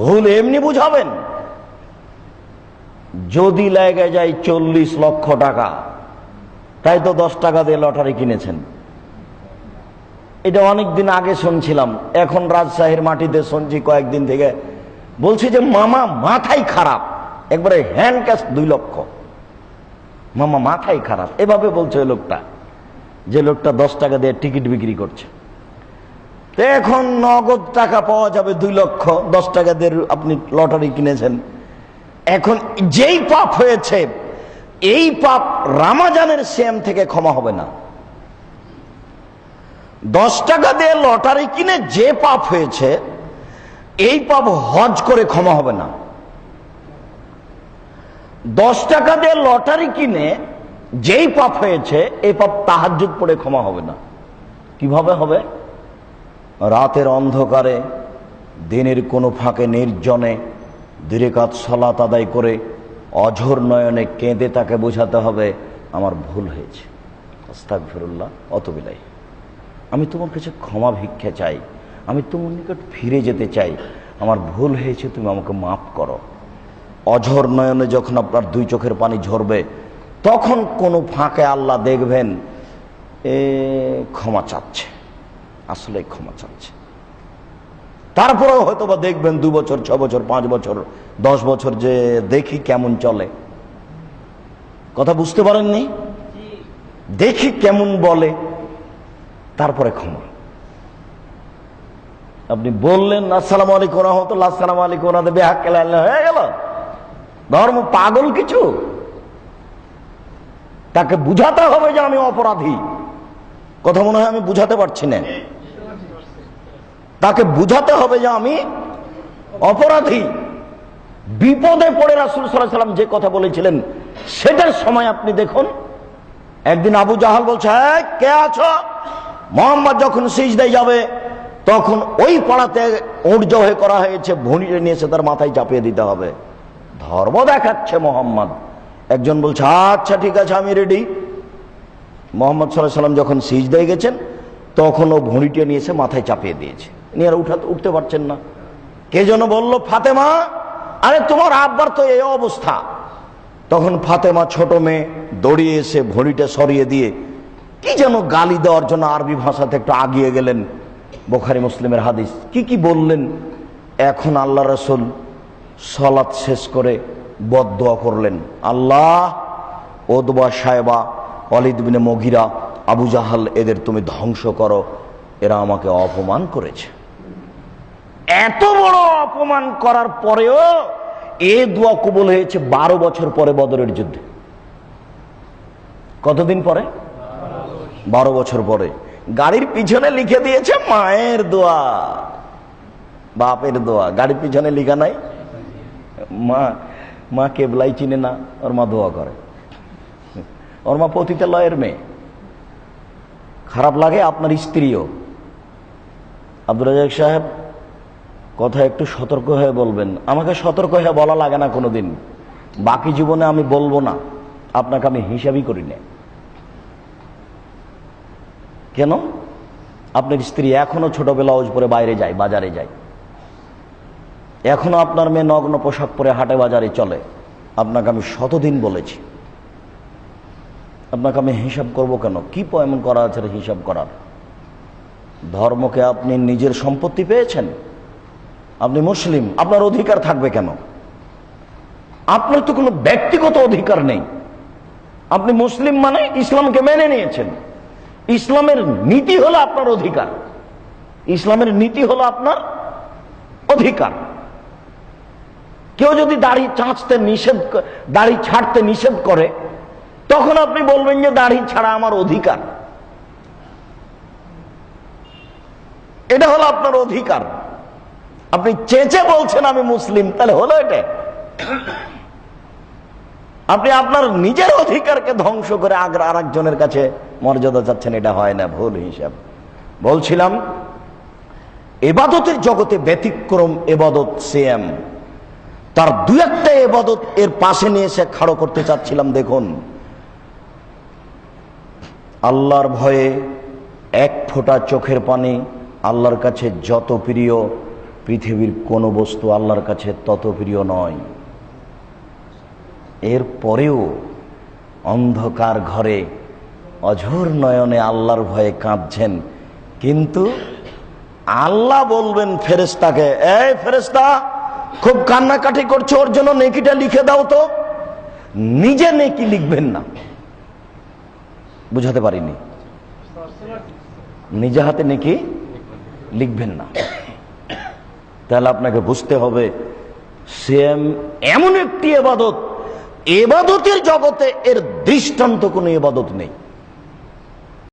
ভুল এমনি বুঝাবেন? যদি লেগে যায় চল্লিশ লক্ষ টাকা, তাই তো দশ টাকা দিয়ে লটারি কিনেছেন। এটা অনেক দিন আগে শুনছিলাম, এখন রাজশাহীর মাটিতে শুনছি কয়েকদিন থেকে। বলছি যে, মামা, মাথাই খারাপ। একবারে হ্যান্ড ক্যাশ দুই লক্ষ। মামা, মাথাই খারাপ। এভাবে বলছে লোকটা, যে লোকটা দশ টাকা দিয়ে টিকিট বিক্রি করছে। এখন নগদ টাকা পাওয়া যাবে দুই লক্ষ, দশ টাকা দিয়ে আপনি লটারি কিনেছেন। এখন যেই পাপ হয়েছে, এই পাপ রামাজানের শ্যাম থেকে ক্ষমা হবে না। দশ টাকা দিয়ে লটারি কিনে যে পাপ হয়েছে, এই পাপ হজ করে ক্ষমা হবে না। দশ টাকা দিয়ে লটারি কিনে যেই পাপ হয়েছে, এই পাপ তাহাজুদ পড়ে ক্ষমা হবে না। কীভাবে হবে? রাতের অন্ধকারে, দিনের কোনো ফাঁকে নির্জনে দীরেকাত সলাত আদায় করে অঝোর নয়নে কেঁদে তাকে বোঝাতে হবে, আমার ভুল হয়েছে। আস্তাক ফিরুল্লাহ অত বিলাই আমি তোমার কাছে ক্ষমা ভিক্ষা চাই। আমি তোমার নিকট ফিরে যেতে চাই। আমার ভুল হয়েছে, তুমি আমাকে মাফ করো। অঝর নয়নে যখন আপনার দুই চোখের পানি ঝরবে, তখন কোনো ফাঁকে আল্লাহ দেখবেন, এ ক্ষমা চাচ্ছে। আসলে ক্ষমা চাচ্ছে। তারপরেও হয়তো বা দেখবেন দু বছর, ছ বছর, পাঁচ বছর, দশ বছর যে দেখি কেমন চলে। কথা বুঝতে পারেননি? দেখি কেমন বলে, তারপরে ক্ষমা। আপনি বললেন, আসসালাম আলাইকুম রহমতুল্লাহ, আসসালাম আলাইকুম কেলা হয়ে গেল। ধর্ম পাগল কিছু? তাকে বুঝাতে হবে যে আমি অপরাধী। কথা মনে হয় আমি বুঝাতে পারছি না। তাকে বুঝাতে হবে যে আমি অপরাধী। বিপদে পড়ে রাসুল সাল্লাম যে কথা বলেছিলেন সেটার সময় আপনি দেখুন একদিন আবু জাহাল বলছে "এই, কে আছো? মোহাম্মদ যখন সিজদায় যাবে তখন ওই পাড়াতে উর্জ হয়ে করা হয়েছে ভুঁড়িয়ে নিয়ে এসে তার মাথায় চাপিয়ে দিতে হবে। ধর্ম দেখাচ্ছে মোহাম্মদ। একজন বলছে আচ্ছা ঠিক আছে আমি রেডি মোহাম্মদ সাল্লাহ সাল্লাম যখন সিজদায় গেছেন তখন ও ভুঁড়িটা নিয়ে এসে মাথায় চাপিয়ে দিয়েছে। নিয়ে আর উঠাতে পারছেন না। কে যেন বলল, ফাতেমা, আরে তোমার আব্বার তো এই অবস্থা। তখন ফাতেমা ছোট মেয়ে দড়িয়ে এসে ভড়িটা সরিয়ে দিয়ে, কি যেন গালি দেওয়ার জন্য আরবি ভাষাতে একটু আগিয়ে গেলেন বোখারি মুসলিমের হাদিস। কি কি বললেন? এখন আল্লাহ রসুল সলাৎ শেষ করে বদোয়া করলেন। আল্লাহ, ওদবা সাহেবা অলিদ বিনে মগিরা, আবু জাহাল, এদের তুমি ধ্বংস করো। এরা আমাকে অপমান করেছে। এত বড় অপমান করার পরেও এ দোয়া কবুল হয়েছে বারো বছর পরে বদরের যুদ্ধে। কতদিন পরে? বারো বছর পরে। গাড়ির পিছনে লিখে দিয়েছে মায়ের দোয়া, বাপের দোয়া। গাড়ির পিছনে লিখা নাই, মা মা কেবলাই চিনে না, ওর মা দোয়া করে। ওর মা পতিতালয়ের মেয়ে। খারাপ লাগে আপনার স্ত্রীও। আব্দুল রাজাক সাহেব কথা একটু সতর্ক হয়ে বলবেন। আমাকে সতর্ক হয়ে বলা লাগে না কোনোদিন। বাকি জীবনে আমি বলব না। আপনাকে আমি হিসাবই করি না। কেন? আপনার স্ত্রী এখনও ছোট ব্লাউজ পরে বাইরে যায়, বাজারে যায়। এখনও আপনার মেয়ে নগ্ন পোশাক পরে হাটে বাজারে চলে। আপনাকে আমি শতদিন বলেছি। আপনাকে আমি হিসাব করব কেন? কি এমন করা আছে হিসাব করার? ধর্মকে আপনি নিজের সম্পত্তি পেয়েছেন? আপনি মুসলিম, আপনার অধিকার থাকবে কেন? আপনার তো কোনো ব্যক্তিগত অধিকার নেই। আপনি মুসলিম মানে ইসলামকে মেনে নিয়েছেন। ইসলামের নীতি হলো আপনার অধিকার। ইসলামের নীতি হলো আপনার অধিকার। কেউ যদি দাড়ি চাঁচতে নিষেধ দাড়ি ছাড়তে নিষেধ করে, তখন আপনি বলবেন যে দাড়ি ছাড়া আমার অধিকার। এটা হলো আপনার অধিকার। আপনি চেঁচে বলছেন আমি মুসলিম, তাহলে হলো এটা। আপনি আপনার নিজের অধিকারকে ধ্বংস করে আগ্রা আর একজনের কাছে মর্যাদা চাচ্ছেন, এটা হয় না, ভুল হিসাব। বলছিলাম, এবাদতের জগতে ব্যতিক্রম এবাদত সিএম তার দু একটা এবাদত এর পাশে নিয়ে এসে খাড়ো করতে চাচ্ছিলাম, দেখুন। আল্লাহর ভয়ে এক ফোঁটা চোখের পানি আল্লাহর কাছে যত প্রিয় পৃথিবীর কোনো বস্তু আল্লাহর কাছে তত প্রিয় নয়। এর পরেও অন্ধকার ঘরে অঝোর নয়নে আল্লাহর ভয়ে কাঁদছেন। কিন্তু আল্লাহ বলবেন ফেরেস্তাকে এই ফেরেস্তা খুব কান্নাকাটি করছ, ওর জন্য নেকিটা লিখে দাও তো। নিজে নেকি লিখবেন না। বুঝাতে পারিনি। নিজে হাতে নেকি লিখবেন না। তাহলে আপনাকে বুঝতে হবে সেম এমন একটি এবাদত, এবাদতের জগতে এর দৃষ্টান্ত কোনো এবাদত নেই।